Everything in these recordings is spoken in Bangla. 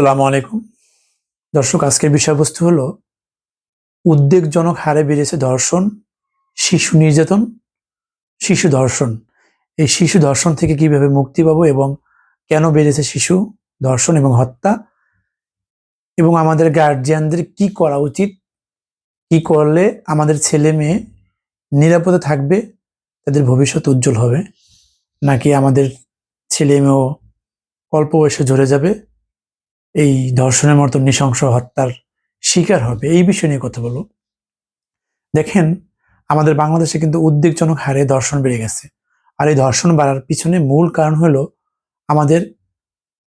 আসসালামু আলাইকুম। দর্শক, আজকের বিষয়বস্তু হলো উদ্বেগজনক হারে বেড়েছে ধর্ষণ শিশু নির্যাতন, শিশু ধর্ষণ এই শিশু ধর্ষণ থেকে কীভাবে মুক্তি পাবো এবং কেন বেড়েছে শিশু ধর্ষণ এবং হত্যা? এবং আমাদের গার্জিয়ানদের কি করা উচিত? কি করলে আমাদের ছেলে মেয়ে নিরাপদে থাকবে? তাদের ভবিষ্যৎ উজ্জ্বল হবে। নাকি আমাদের ছেলে মেয়েও অল্প বয়সে ঝরে যাবে? এই ধর্ষণের মতো নৃশংস হত্যার শিকার হবে, এই বিষয় নিয়ে কথা বলব। দেখেন, আমাদের বাংলাদেশে কিন্তু উদ্বেগজনক হারে ধর্ষণ বেড়ে গেছে। আর এই ধর্ষণ বাড়ার পিছনে মূল কারণ হলো আমাদের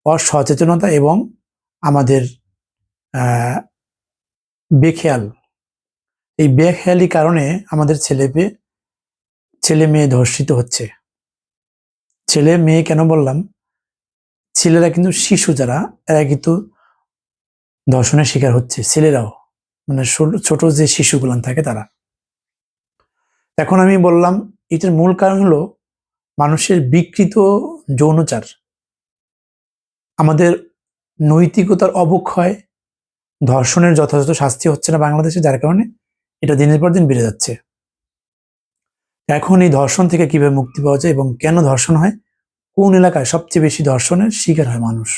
অসচেতনতা এবং আমাদের বেখেয়াল। এই বেখেয়ালি কারণে আমাদের ছেলে ছেলে মেয়ে ধর্ষিত হচ্ছে। ছেলে মেয়ে কেন বললাম? ছেলেরা কিন্তু শিশু যারা, এরা কিন্তু ধর্ষণের শিকার হচ্ছে, ছেলেরাও। মানে ছোট- যে শিশুগুলান থাকে তারা। এখন আমি বললাম, এটার মূল কারণ হলো মানুষের বিকৃত যৌনচার। আমাদের নৈতিকতার অবক্ষয় ধর্ষণের যথাযথ শাস্তি হচ্ছে না বাংলাদেশে, যার কারণে এটা দিনের পর দিন বেড়ে যাচ্ছে। এখন এই ধর্ষণ থেকে কীভাবে মুক্তি পাওয়া যায় এবং কেন ধর্ষণ হয় কোন এলাকায় সবচেয়ে বেশি ধর্ষণের শিকার হয় মানুষ?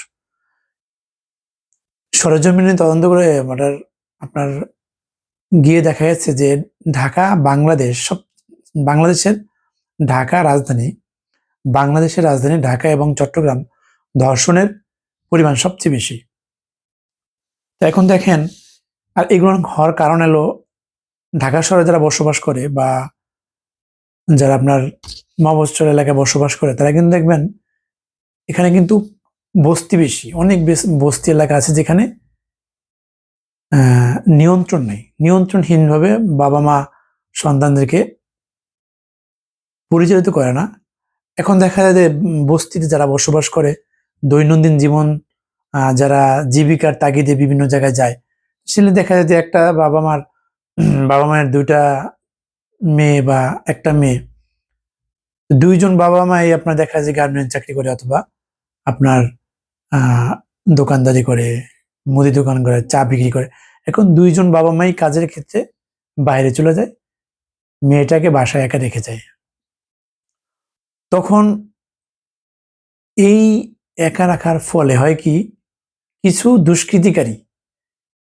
সরজমিনে তদন্ত করে আপনার আপনার গিয়ে দেখা যাচ্ছে যে ঢাকা, বাংলাদেশ, সব বাংলাদেশের ঢাকা রাজধানী, বাংলাদেশের রাজধানী ঢাকা এবং চট্টগ্রাম ধর্ষণের পরিমাণ সবচেয়ে বেশি। তো এখন দেখেন, আর এগুলো হওয়ার কারণ এলো ঢাকা শহরে যারা বসবাস করে বা যারা আপনার মহাবস্ত্র এলাকায় বসবাস করে, তারা কিন্তু দেখবেন এখানে কিন্তু বস্তি বেশি, অনেক বস্তি এলাকা আছে যেখানে নিয়ন্ত্রণ নেই। নিয়ন্ত্রণহীনভাবে বাবা মা সন্তানদেরকে পরিচালিত করে না। এখন দেখা যায় যে বস্তিতে যারা বসবাস করে, দৈনন্দিন জীবন যারা জীবিকার তাগিদে বিভিন্ন জায়গায় যায়, সেখানে দেখা যায় যে একটা বাবা মার, বাবা মায়ের দুইটা মেয়ে বা একটা মেয়ে, দুইজন বাবা মাই আপনার দেখা যায় গার্মেন্ট চাকরি করে অথবা আপনার দোকানদারি করে, মুদি দোকান করে, চা বিক্রি করে। এখন দুইজন বাবা মাই কাজের ক্ষেত্রে বাইরে চলে যায়, মেয়েটাকে বাসায় একা রেখে যায়। তখন এই একা রাখার ফলে হয় কি, কিছু দুষ্কৃতিকারী,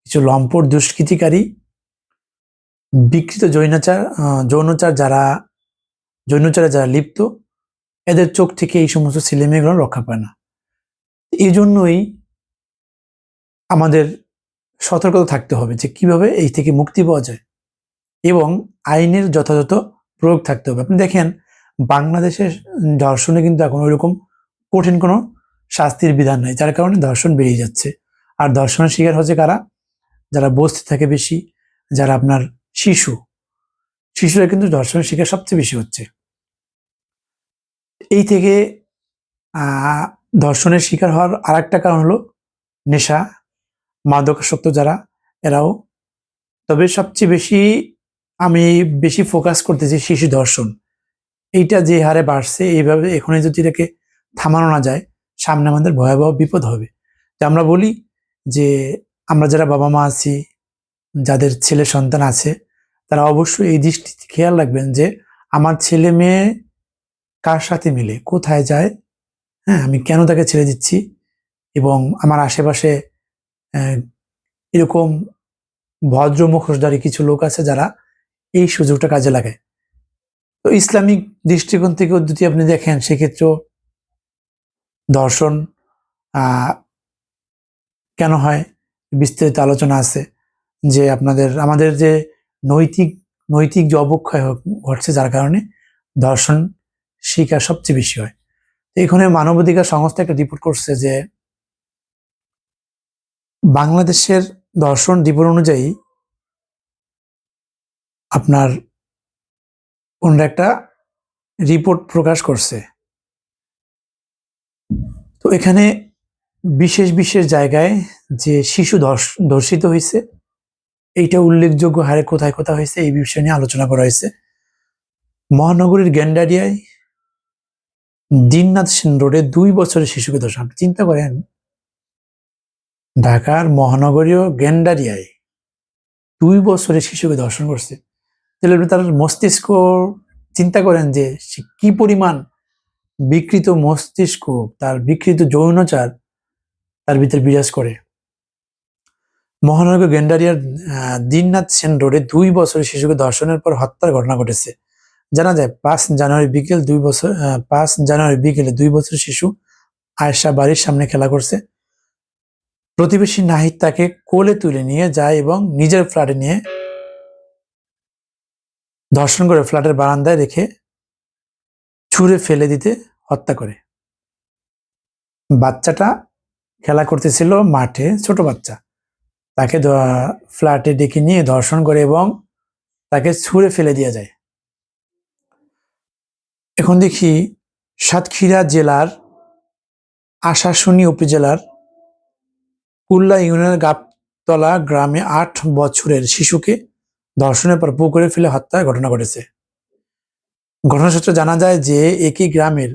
কিছু লম্পট দুষ্কৃতিকারী বিকৃত যৌনাচার আহ, যৌনচার যারা যৌনচারে যারা লিপ্ত এদের চোখ থেকে এই সমস্ত ছেলেমেয়েগুলো রক্ষা পায় না। এই জন্যই আমাদের সতর্কতা থাকতে হবে যে কীভাবে এই থেকে মুক্তি পাওয়া যায় এবং আইনের যথাযথ প্রয়োগ থাকতে হবে। আপনি দেখেন বাংলাদেশের ধর্ষণে কিন্তু এখন ওইরকম কঠিন কোনো শাস্তির বিধান নাই যার কারণে ধর্ষণ বেড়ে যাচ্ছে। আর ধর্ষণের শিকার হচ্ছে কারা? যারা বস্তি থাকে বেশি যারা আপনার শিশু। শিশুরা কিন্তু ধর্ষণের শিকার সবচেয়ে বেশি হচ্ছে। এই থেকে ধর্ষণের শিকার হওয়ার আরেকটা কারণ হলো নেশা, মাদকাসক্ত যারা, এরাও। তবে সবচেয়ে বেশি আমি বেশি ফোকাস করতেছি শিশু ধর্ষণ এইটা যে হারে বাড়ছে, এইভাবে এখনই যদি এটাকে থামানো না যায়, সামনে আমাদের ভয়াবহ বিপদ হবে। যে আমরা বলি যে, আমরা যারা বাবা মা আছি, যাদের ছেলে সন্তান আছে তারা অবশ্যই এই দৃষ্টিতে খেয়াল রাখবেন যে আমার ছেলে মেয়ে কার সাথে মিলে, কোথায় যায় হ্যাঁ আমি কেন তাকে ছেড়ে দিচ্ছি এবং আমার আশেপাশে এরকম ভদ্র মুখোশধারী কিছু লোক আছে যারা এই সুযোগটা কাজে লাগায়। তো ইসলামিক দৃষ্টিকোণ থেকে যদি আপনি দেখেন, সেক্ষেত্রেও দর্শন কেন হয়? বিস্তারিত আলোচনা আছে যে আপনাদের, আমাদের যে নৈতিক নৈতিক যে অবক্ষয় ঘটছে যার কারণে দর্শন শিকার সবচেয়ে বেশি হয়। তো এখানে মানবাধিকার সংস্থা একটা রিপোর্ট করছে যে বাংলাদেশের দর্শন রিপোর্ট অনুযায়ী আপনার কোনটা একটা রিপোর্ট প্রকাশ করছে। তো এখানে বিশেষ বিশেষ জায়গায় যে শিশু ধর্ষ- ধর্ষিত হয়েছে এইটা উল্লেখযোগ্য হারে কোথায় কোথায় হয়েছে এই বিষয় নিয়ে আলোচনা করা হয়েছে। মহানগরীর গ্যান্ডারিয়ায় দিননাথ সেন রোডে দুই বছরের শিশুকে ধর্ষণ চিন্তা করেন, ঢাকার মহানগরীয় গেন্ডারিয়ায় দুই বছরের শিশুকে ধর্ষণ করছে। তাহলে তার মস্তিষ্ক, চিন্তা করেন যে সে কি পরিমাণ বিকৃত মস্তিষ্ক, তার বিকৃত যৌনচার তার ভিতরে বিরাজ করে। মহানগর গেন্ডারিয়ার দীননাথ সেন রোডে দুই বছরের শিশুকে ধর্ষণের পর হত্যার ঘটনা ঘটেছে। জানা যায়, পাঁচ জানুয়ারি বিকেল দুই বছর পাঁচ জানুয়ারি বিকেলে দুই বছর শিশু আয়েশা বাড়ির সামনে খেলা করছে। প্রতিবেশী নাহিদ তাকে কোলে তুলে নিয়ে যায় এবং নিজের ফ্ল্যাটে নিয়ে ধর্ষণ করে ফ্ল্যাটের বারান্দায় রেখে ছুঁড়ে ফেলে দিতে হত্যা করে। বাচ্চাটা খেলা করতেছিল মাঠে, ছোট বাচ্চা। তাকে ফ্ল্যাটে ডেকে নিয়ে ধর্ষণ করে এবং তাকে ছুঁড়ে ফেলে দেওয়া যায়। এখন দেখি সাতক্ষীরা জেলার আশাশুনি উপজেলার কুল্লা ইউনিয়নের গাবতলা গ্রামে আট বছরের শিশুকে ধর্ষণের পর পুকুরে ফেলে হত্যার ঘটনা ঘটেছে। ঘটনাসূত্রে জানা যায় যে একই গ্রামের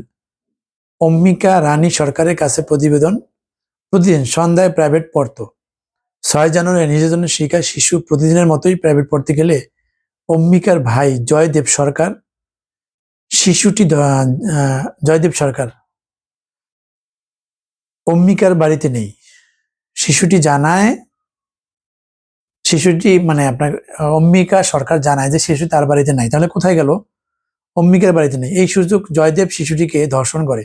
অম্বিকা রানী সরকারের কাছে প্রতিবেদন, প্রতিদিন সন্ধ্যায় প্রাইভেট পড়তো। ছয় জানুয়ারি নির্যাতনের শিকার শিশু প্রতিদিনের মতোই প্রাইভেট পড়তে গেলে অম্বিকার ভাই জয়দেব সরকার, শিশুটি জয়দেব সরকার। অম্বিকার বাড়িতে নেই। শিশুটি জানায়, শিশুটি মানে আপনার, অম্বিকা সরকার জানায় যে শিশু তার বাড়িতে নাই। তাহলে কোথায় গেল? অম্বিকার বাড়িতে নেই। এই সুযোগ জয়দেব শিশুটিকে ধর্ষণ করে।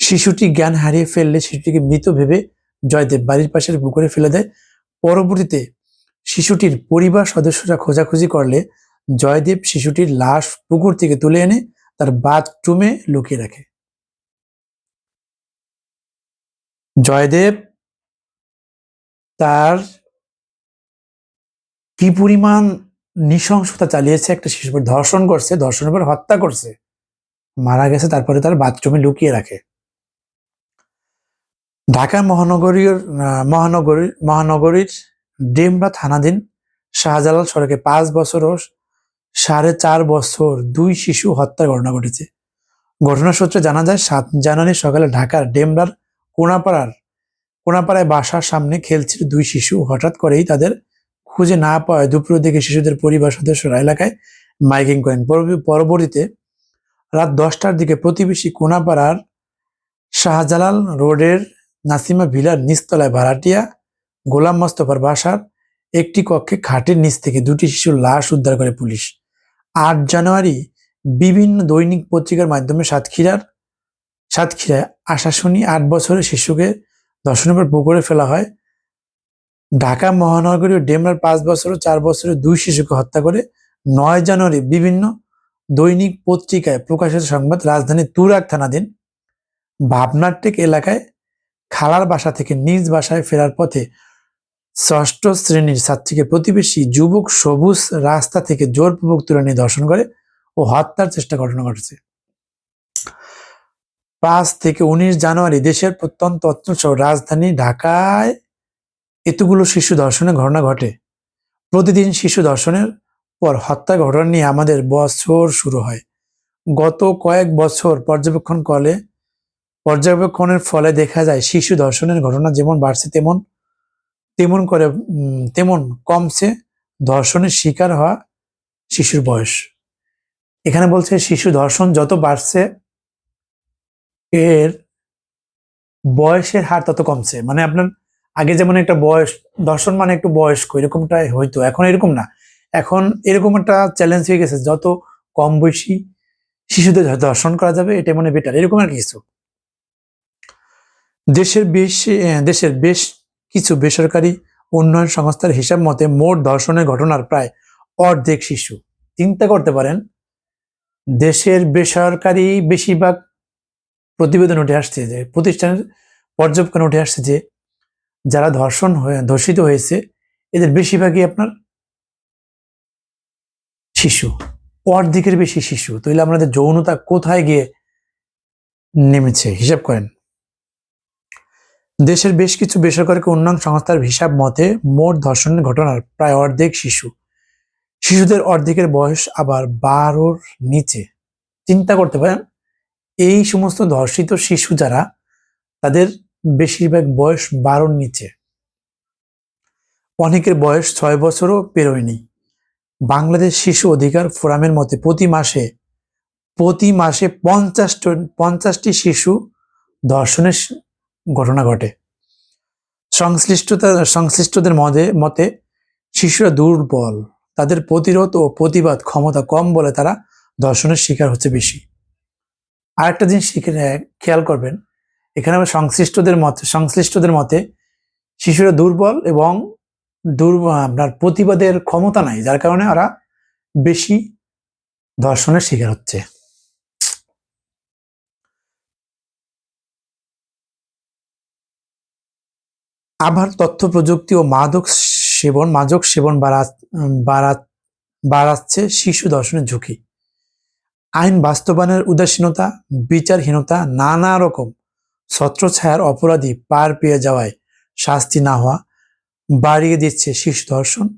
শিশুটি জ্ঞান হারিয়ে ফেললে শিশুটিকে মৃত ভেবে জয়দেব বাড়ির পাশের পুকুরে ফেলে দেয়। পরবর্তীতে শিশুটির পরিবার সদস্যরা খোঁজাখুঁজি করলে জয়দেব শিশুটির লাশ পুকুর থেকে তুলে এনে তার বাথরুমে লুকিয়ে রাখে। জয়দেব তার কি পরিমাণ নৃশংসতা চালিয়েছে একটা শিশুর ধর্ষণ করছে, ধর্ষণের পর হত্যা করছে, মারা গেছে, তারপরে তার বাথরুমে লুকিয়ে রাখে। ঢাকা মহানগরীর মহানগরী, মহানগরীর ডেমরা থানাধীন শাহজালাল সড়কে পাঁচ বছর ও সাড়ে চার বছর দুই শিশু হত্যার ঘটনা ঘটেছে। ঘটনা সূত্রে জানা যায়, সাত জানুয়ারি সকালে ঢাকার ডেমরার কোনাপাড়ার, কোনাপাড়ায় বাসার সামনে খেলছিল দুই শিশু। হঠাৎ করেই তাদের খুঁজে না পাওয়ায় দুপুরের দিকে শিশুদের পরিবার সদস্যরা এলাকায় মাইকিং করেন। পরবর্তী- পরবর্তীতে রাত দশটার দিকে প্রতিবেশী কোনাপাড়ার শাহজালাল রোডের নাসিমা ভিলার নিচতলায় ভাড়াটিয়া, গোলাম মোস্তফার বাসার একটি কক্ষে খাটের নিচ থেকে দুটি শিশুর লাশ উদ্ধার করে পুলিশ। আট জানুয়ারি বিভিন্ন দৈনিক পত্রিকার মাধ্যমে সাতক্ষীরার সাতক্ষীরায় আশাশুনি আট বছরের শিশুকে ধর্ষণের পর পুকুরে ফেলা হয়। ঢাকা মহানগরীর ডেমরার পাঁচ বছর ও চার বছরের দুই শিশুকে হত্যা করে নয় জানুয়ারি বিভিন্ন দৈনিক পত্রিকায় প্রকাশিত সংবাদ রাজধানী তুরাক থানাধীন ভাবনাটেক এলাকায় খালার বাসা থেকে নিজ বাসায় ফেরার পথে ষষ্ঠ শ্রেণির ছাত্রীকে প্রতিবেশী যুবক সবুজ রাস্তা থেকে জোরপূর্বক তুলে নিয়ে ধর্ষণ করে ও হত্যার চেষ্টা ঘটনা ঘটেছে। পাঁচ থেকে উনিশ জানুয়ারি দেশের প্রত্যন্ত অঞ্চল রাজধানী ঢাকায় এতগুলো শিশু ধর্ষণের ঘটনা ঘটে। প্রতিদিন শিশু ধর্ষণের পর হত্যা ঘটনা নিয়ে আমাদের বছর শুরু হয়। গত কয়েক বছর পর্যবেক্ষণ করলে পর্যবেক্ষণের ফলে দেখা যায় শিশু ধর্ষণের ঘটনা যেমন বাড়ছে তেমন তেমন করে তেমন কমছে ধর্ষণের শিকার হওয়া শিশুর বয়স। এখানে বলছে শিশু ধর্ষণ যত বাড়ছে, এর বয়সের হার তত কমছে। মানে আপনার আগে যেমন একটা বয়স দর্শন মানে একটু বয়স্ক, এরকমটাই হইতো এখন এরকম না। এখন এরকম একটা চ্যালেঞ্জ হয়ে গেছে, যত কম বয়সী শিশুদের দর্শন করা যাবে, এটা মনে বেটার এরকম আর কিছু। দেশের বেশ দেশের বেশ কিছু বেসরকারি উন্নয়ন সংস্থার হিসাব মতে মোট ধর্ষণের ঘটনার প্রায় অর্ধেক শিশু। চিন্তা করতে পারেন, দেশের বেসরকারি বেশিরভাগ প্রতিবেদন উঠে আসছে যে, প্রতিষ্ঠানের পর্যবেক্ষণ উঠে আসছে যে, যারা ধর্ষণ হয়ে, ধর্ষিত হয়েছে, এদের বেশিরভাগই আপনার শিশু, অর্ধেকের বেশি শিশু। তাহলে আমাদের যৌনতা কোথায় গিয়ে নেমেছে? হিসাব করেন। দেশের বেশ কিছু বেসরকারি উন্নয়ন সংস্থার হিসাব মতে মোট ধর্ষণের ঘটনার প্রায় অর্ধেক শিশু। শিশুদের অর্ধেকের বয়স আবার বারোর নিচে। চিন্তা করতে পারেন, এই সমস্ত ধর্ষিত শিশু যারা, তাদের বেশিরভাগ বয়স বারোর নিচে। অনেকের বয়স ছয় বছরও পেরোয়নি। বাংলাদেশ শিশু অধিকার ফোরামের মতে প্রতি মাসে প্রতি মাসে পঞ্চাশ পঞ্চাশটি শিশু ধর্ষণের ঘটনা ঘটে। সংশ্লিষ্টতা, সংশ্লিষ্টদের মতে মতে শিশুরা দুর্বল। তাদের প্রতিরোধ ও প্রতিবাদ ক্ষমতা কম বলে তারা ধর্ষণের শিকার হচ্ছে বেশি। আরেকটা জিনিস খেয়াল করবেন, এখানে আবার সংশ্লিষ্টদের মতে সংশ্লিষ্টদের মতে শিশুরা দুর্বল এবং দুর্বল আপনার প্রতিবাদের ক্ষমতা নাই, যার কারণে ওরা বেশি ধর্ষণের শিকার হচ্ছে। আবার তথ্য প্রযুক্তি ও মাদক সেবন মাদক সেবন বাড়া বাড়া বাড়াচ্ছে শিশু দর্শনের ঝুঁকি। আইন বাস্তবায়নের উদাসীনতা, বিচারহীনতা, নানা রকম ছত্রছায়ার অপরাধী পার পেয়ে যাওয়ায় শাস্তি না হওয়া বাড়িয়ে দিচ্ছে শিশু ধর্ষণ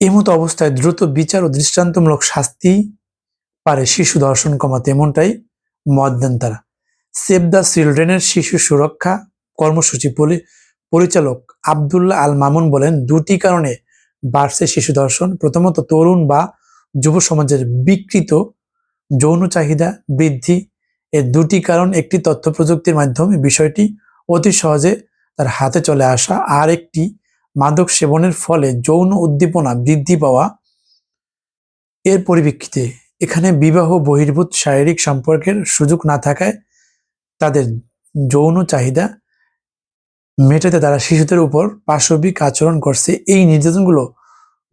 এমতো অবস্থায় দ্রুত বিচার ও দৃষ্টান্তমূলক শাস্তি পারে শিশু ধর্ষণ কমাতে এমনটাই মত দেন তারা। সেভ দ্য চিলড্রেনের শিশু সুরক্ষা কর্মসূচি পরি- পরিচালক আবদুল্লাহ আল মামুন বলেন, দুটি কারণে বাড়ছে শিশু দর্শন প্রথমত, তরুণ বা যুব সমাজের বিকৃত যৌন চাহিদা বৃদ্ধি। এর দুটি কারণ, একটি তথ্য প্রযুক্তির মাধ্যমে বিষয়টি অতি সহজে তার হাতে চলে আসা। আর একটি, মাদক সেবনের ফলে যৌন উদ্দীপনা বৃদ্ধি পাওয়া। এর পরিপ্রেক্ষিতে, এখানে বিবাহ বহির্ভূত শারীরিক সম্পর্কের সুযোগ না থাকায় তাদের যৌন চাহিদা মেটাতে তারা শিশুদের উপর পাশবিক আচরণ করছে। এই নির্যাতনগুলো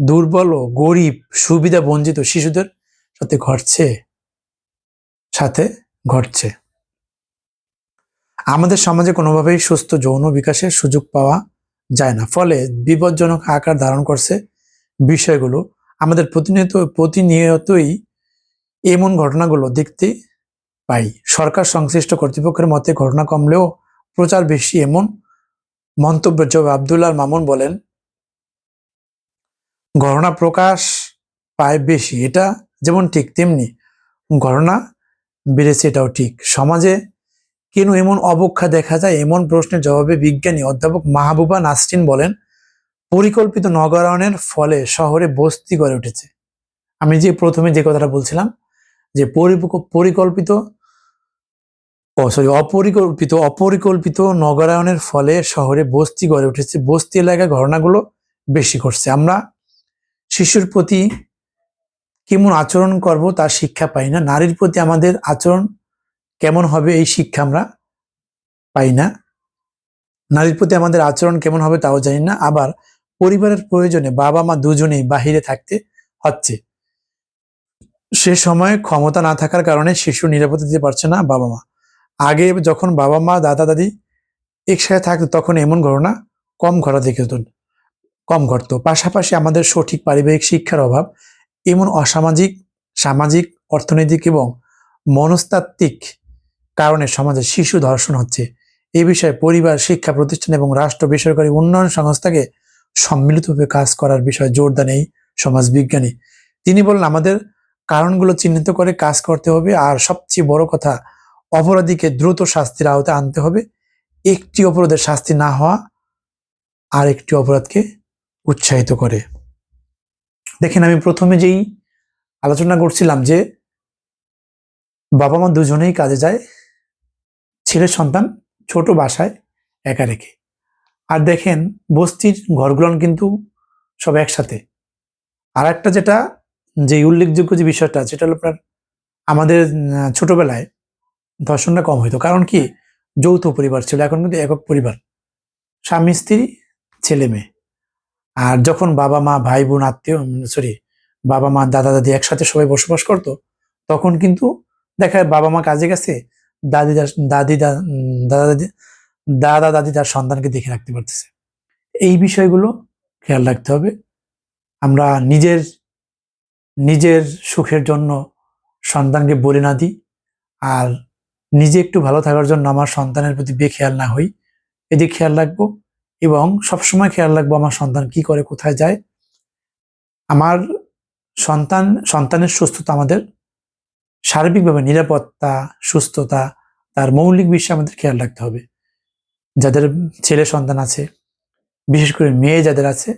দুর্বল ও গরিব, সুবিধা বঞ্চিত শিশুদের সাথে ঘটছে। সাথে ঘটছে। আমাদের সমাজে কোনোভাবেই সুস্থ যৌন বিকাশের সুযোগ পাওয়া যায় না। ফলে বিপজ্জনক আকার ধারণ করছে বিষয়গুলো। আমাদের প্রতিনিয়ত, প্রতিনিয়তই এমন ঘটনাগুলো দেখতে পাই। সরকার সংশ্লিষ্ট কর্তৃপক্ষের মতে ঘটনা কমলেও প্রচার বেশি এমন মন্তব্য জবাব আবদুল্লাহ মামুন বলেন ঘটনা প্রকাশ পায় বেশি, এটা যেমন ঠিক তেমনি। ঘটনা বেড়েছে, এটাও ঠিক। সমাজে কেন এমন অবক্ষা দেখা যায়? এমন প্রশ্নের জবাবে বিজ্ঞানী অধ্যাপক মাহবুবা নাসরিন বলেন, পরিকল্পিত নগরায়নের ফলে শহরে বস্তি গড়ে উঠেছে। আমি যে প্রথমে যে কথাটা বলছিলাম, যে পরিকল্পিত ও সরি অপরিকল্পিত অপরিকল্পিত নগরায়নের ফলে শহরে বস্তি গড়ে উঠেছে। বস্তি এলাকায় ঘটনাগুলো বেশি ঘটছে। আমরা শিশুর প্রতি কেমন আচরণ করব তার শিক্ষা পাই না। নারীর প্রতি আমাদের আচরণ কেমন হবে এই শিক্ষা আমরা পাই না। নারীর প্রতি আমাদের আচরণ কেমন হবে তাও জানি না। আবার পরিবারের প্রয়োজনে বাবা মা দুজনেই বাহিরে থাকতে হচ্ছে। সে সময় ক্ষমতা না থাকার কারণে শিশু নিরাপত্তা দিতে পারছে না বাবা মা। আগে যখন বাবা মা, দাদা, দাদি একসাথে থাকতো, তখন এমন ঘটনা কম ঘটা দেখত কম ঘটতো। পাশাপাশি আমাদের সঠিক পারিবারিক শিক্ষার অভাব, এমন অসামাজিক, সামাজিক, অর্থনৈতিক এবং মনস্তাত্ত্বিক কারণে সমাজে শিশু ধর্ষণ হচ্ছে। এ বিষয়ে পরিবার, শিক্ষা প্রতিষ্ঠান এবং রাষ্ট্র, বেসরকারি উন্নয়ন সংস্থাকে সম্মিলিতভাবে কাজ করার বিষয়ে জোর দেন এই সমাজবিজ্ঞানী তিনি বলেন আমাদের কারণগুলো চিহ্নিত করে কাজ করতে হবে, আর সবচেয়ে বড় কথা অপরাধীকে দ্রুত শাস্তির আওতায় আনতে হবে। একটি অপরাধের শাস্তি না হওয়া আর একটি অপরাধকে উৎসাহিত করে। দেখেন, আমি প্রথমে যেই আলোচনা করছিলাম যে বাবা মা দুজনেই কাজে যায়, ছেলে সন্তান ছোট বাসায় একা রেখে। আর দেখেন, বস্তির ঘরগুলো কিন্তু সব একসাথে। আর একটা যেটা যে উল্লেখযোগ্য যে বিষয়টা যেটা হলো আপনার আমাদের ছোটবেলায় ধর্ষণটা কম হইতো। কারণ কি? যৌথ পরিবার ছিল, এখন কিন্তু একক পরিবার। স্বামী, স্ত্রী, ছেলে, মেয়ে। আর যখন বাবা, মা, ভাই, বোন, আত্মীয় সরি বাবা, মা, দাদা, দাদি একসাথে সবাই বসবাস করতো, তখন কিন্তু দেখা বাবা, মা কাজে গেছে, দাদি দাদি দাদা দাদি দাদা, দাদি তার সন্তানকে দেখে রাখতে পারতেছে। এই বিষয়গুলো খেয়াল রাখতে হবে। আমরা নিজের নিজের সুখের জন্য সন্তানকে বলে না দিই। আর নিজে একটু ভালো থাকার জন্য আমার সন্তানের প্রতি বেখেয়াল না হই। এদিকে খেয়াল রাখব এবং সবসময় খেয়াল রাখব আমার সন্তান কি করে, কোথায় যায়। আমার সন্তান, সন্তানের সুস্থতা আমাদের, সার্বিকভাবে নিরাপত্তা, সুস্থতা, তার মৌলিক বিষয়ে আমাদের খেয়াল রাখতে হবে। যাদের ছেলে সন্তান আছে, বিশেষ করে মেয়ে যাদের আছে,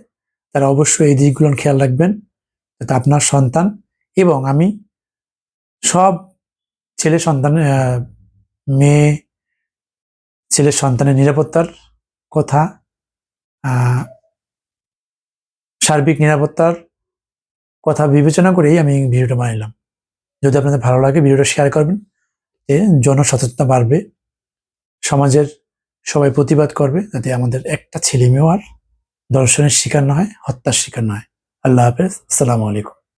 তারা অবশ্যই এই দিকগুলো খেয়াল রাখবেন। যাতে আপনার সন্তান এবং আমি সব ছেলে সন্তান মেয়ে ছেলের সন্তানের নিরাপত্তার কথা সার্বিক নিরাপত্তার কথা বিবেচনা করেই আমি ভিডিওটা বানাইলাম। যদি আপনাদের ভালো লাগে ভিডিওটা শেয়ার করবেন যে জনসচেতনতা বাড়বে, সমাজের সবাই প্রতিবাদ করবে যাতে আমাদের একটা ছেলে মেয়েও আর দর্শনের শিকার না হয়, হত্যার শিকার না হয়। আল্লাহ হাফেজ, আসসালামু আলাইকুম।